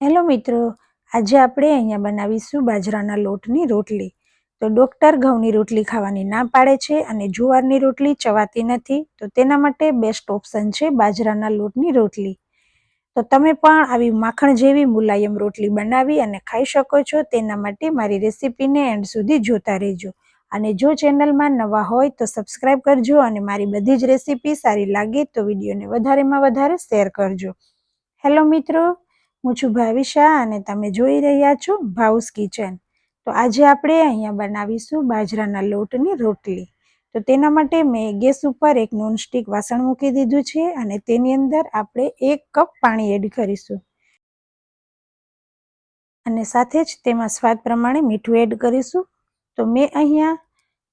Hello મિત્રો, આજે આપણે અહીંયા બનાવીશું બાજરાના લોટની રોટલી. તો ડૉક્ટર ઘઉંની રોટલી ખાવાની ના પાડે છે અને જુવારની રોટલી ચવાતી નથી, તો તેના માટે બેસ્ટ ઓપ્શન છે બાજરાના લોટની રોટલી. તો તમે પણ આવી માખણ જેવી મુલાયમ રોટલી બનાવી અને ખાઈ શકો છો, તેના માટે મારી રેસીપીને એન્ડ સુધી જોતા રહેજો. અને જો ચેનલમાં નવા હોય તો સબસ્ક્રાઈબ કરજો અને મારી બધી જ રેસીપી સારી લાગે તો વિડીયોને વધારેમાં વધારે શેર કરજો. હેલો મિત્રો હું છું ભાવિશા અને તમે જોઈ રહ્યા છો ભાઉસ કિચન. તો આજે આપણે અહીંયા બનાવીશું બાજરાના લોટની રોટલી. તો તેના માટે મેં ગેસ ઉપર એક નોનસ્ટિક વાસણ મૂકી દીધું છે અને તેની અંદર આપણે એક કપ પાણી એડ કરીશું. અને સાથે જ તેમાં સ્વાદ પ્રમાણે મીઠું એડ કરીશું. તો મેં અહીંયા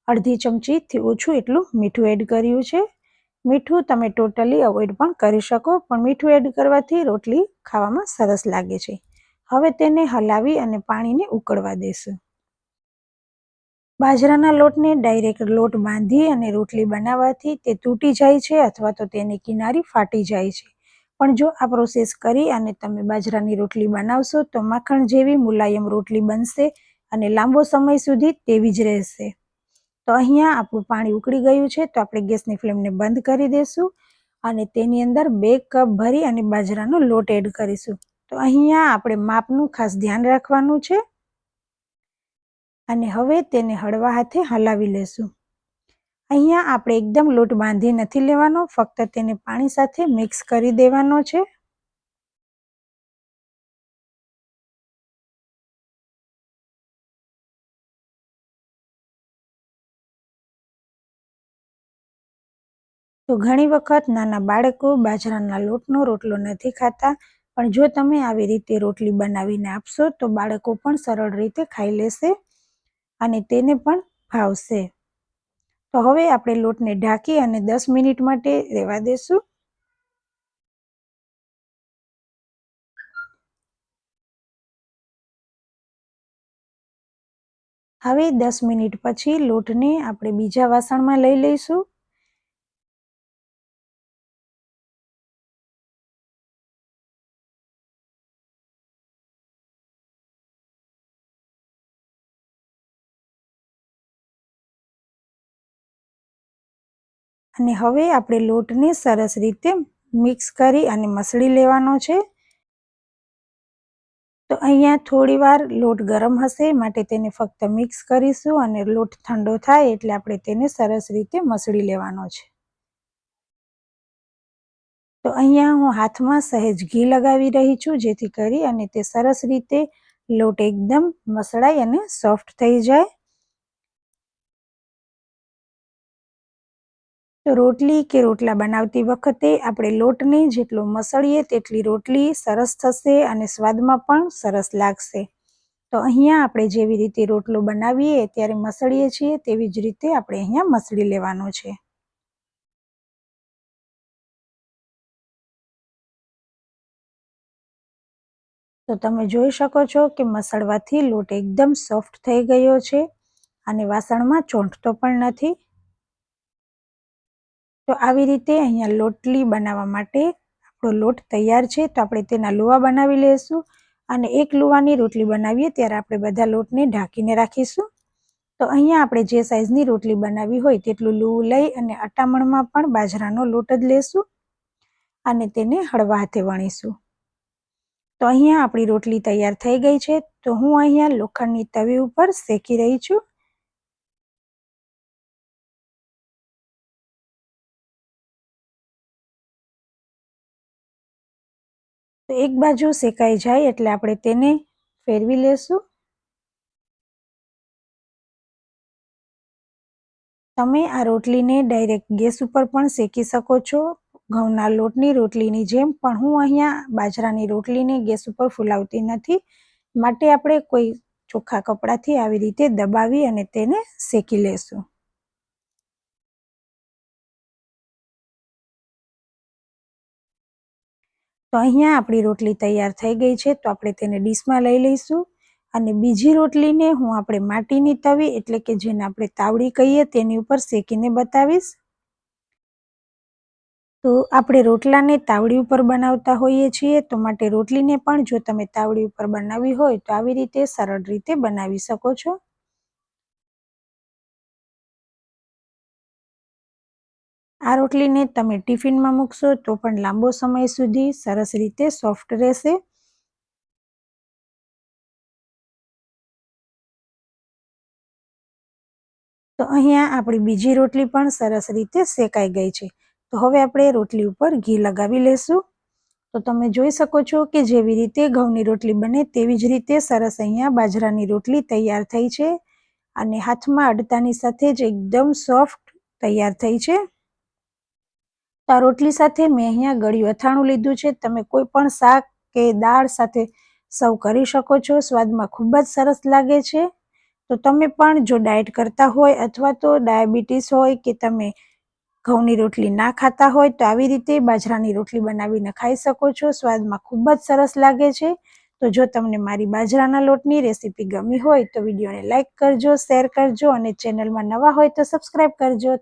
અડધી ચમચીથી ઓછું એટલું મીઠું એડ કર્યું છે. મીઠું તમે ટોટલી અવોઇડ પણ કરી શકો, પણ મીઠું એડ કરવાથી રોટલી ખાવામાં સરસ લાગે છે. હવે તેને હલાવી અને પાણીને ઉકળવા દેશું. બાજરાના લોટને ડાયરેક્ટ લોટ બાંધી અને રોટલી બનાવવાથી તે તૂટી જાય છે અથવા તો તેની કિનારી ફાટી જાય છે. પણ જો આ પ્રોસેસ કરી અને તમે બાજરાની રોટલી બનાવશો તો માખણ જેવી મુલાયમ રોટલી બનશે અને લાંબો સમય સુધી તેવી જ રહેશે. તો અહીંયા આપણું પાણી ઉકળી ગયું છે, તો આપણે ગેસની ફ્લેમને બંધ કરી દઈશું અને તેની અંદર બે કપ ભરી અને બાજરાનો લોટ એડ કરીશું. તો અહીંયા આપણે માપનું ખાસ ધ્યાન રાખવાનું છે અને હવે તેને હળવા હાથે હલાવી લેશું. અહીંયા આપણે એકદમ લોટ બાંધી નથી લેવાનો, ફક્ત તેને પાણી સાથે મિક્સ કરી દેવાનો છે. તો ઘણી વખત નાના બાળકો બાજરાના લોટનો રોટલો નથી ખાતા, પણ જો તમે આવી રીતે રોટલી બનાવીને આપશો, તો બાળકો પણ સરળ રીતે ખાઈ લેશે અને તેને પણ ભાવશે. તો હવે આપણે લોટને ઢાંકી અને દસ મિનિટ માટે રહેવા દેશું. હવે દસ મિનિટ પછી લોટને આપણે બીજા વાસણમાં લઈ લઈશું. અને હવે આપણે લોટને સરસ રીતે મિક્સ કરી અને મસળી લેવાનો છે. તો અહીંયા થોડી વાર લોટ ગરમ હશે, માટે તેને ફક્ત મિક્સ કરીશું અને લોટ ઠંડો થાય એટલે આપણે તેને સરસ રીતે મસળી લેવાનો છે. તો અહીંયા હું હાથમાં સહેજ ઘી લગાવી રહી છું, જેથી કરી અને તે સરસ રીતે લોટ એકદમ મસળાઈ અને સોફ્ટ થઈ જાય. રોટલી કે રોટલા બનાવતી વખતે આપણે લોટને જેટલો મસળીએ તેટલી રોટલી સરસ થશે અને સ્વાદમાં પણ સરસ લાગશે. તો અહીંયા આપણે જેવી રીતે રોટલો બનાવીએ, ત્યારે મસળીએ છીએ, તેવી જ રીતે આપણે અહીંયા મસળી લેવાનો છે. તો તમે જોઈ શકો છો કે મસળવાથી લોટ એકદમ સોફ્ટ થઈ ગયો છે અને વાસણમાં ચોંટતો પણ નથી. તો આવી રીતે અહીંયા લોટલી બનાવવા માટે આપણો લોટ તૈયાર છે. તો આપણે તેના લુવા બનાવી લઈશું અને એક લુવાની રોટલી બનાવીએ ત્યારે આપણે બધા લોટને ઢાંકીને રાખીશું. તો અહીંયા આપણે જે સાઇઝની રોટલી બનાવી હોય તેટલું લુવું લઈ અને અટામણમાં પણ બાજરાનો લોટ જ લેશું અને તેને હળવા હાથે વણીશું. તો અહીંયા આપણી રોટલી તૈયાર થઈ ગઈ છે. તો હું અહીંયા લોખંડની તવી ઉપર શેકી રહી છું. તો એક બાજુ શેકાઈ જાય એટલે આપણે તેને ફેરવી લેશું. તમે આ રોટલીને ડાયરેક્ટ ગેસ ઉપર પણ શેકી શકો છો. ઘઉંના લોટની રોટલીની જેમ પણ હું અહીંયા બાજરાની રોટલીને ગેસ ઉપર ફૂલાવતી નથી. માટે આપણે કોઈ ચોખ્ખા કપડાથી આવી રીતે દબાવી અને તેને શેકી લેશું. તો અહીંયા આપણી રોટલી તૈયાર થઈ ગઈ છે, તો આપણે તેને ડીશમાં લઈ લઈશું. અને બીજી રોટલીને હું આપણે માટીની તવી, એટલે કે જેને આપણે તાવડી કહીએ, તેની ઉપર શેકીને બતાવીશ. તો આપણે રોટલાને તાવડી ઉપર બનાવતા હોઈએ છીએ, તો માટે રોટલીને પણ જો તમે તાવડી ઉપર બનાવવી હોય, તો આવી રીતે સરળ રીતે બનાવી શકો છો. આ રોટલીને તમે ટિફિનમાં મૂકશો તો પણ લાંબો સમય સુધી સરસ રીતે સોફ્ટ રહેશે. તો અહીંયા આપણી બીજી રોટલી પણ સરસ રીતે શેકાઈ ગઈ છે. તો હવે આપણે રોટલી ઉપર ઘી લગાવી લેશું. તો તમે જોઈ શકો છો કે જેવી રીતે ઘઉંની રોટલી બને તેવી જ રીતે સરસ અહીંયા બાજરાની રોટલી તૈયાર થઈ છે. અને હાથમાં અડતાની સાથે જ એકદમ સોફ્ટ તૈયાર થઈ છે. તો આ રોટલી સાથે મેં અહીંયા ગળ્યું. અથાણું લીધું છે. તમે કોઈ પણ શાક કે દાળ સાથે સર્વ કરી શકો છો. સ્વાદમાં ખૂબ જ સરસ લાગે છે. તો તમે પણ જો ડાયટ કરતા હોય અથવા તો ડાયાબિટીસ હોય કે તમે ઘઉંની રોટલી ના ખાતા હોય તો આવી રીતે બાજરાની રોટલી બનાવીને ખાઈ શકો છો. સ્વાદમાં ખૂબ જ સરસ લાગે છે. તો જો તમને મારી બાજરાના લોટની રેસીપી ગમી હોય તો વિડીયોને લાઇક કરજો, શેર કરજો અને ચેનલમાં નવા હોય તો સબસ્ક્રાઈબ કરજો.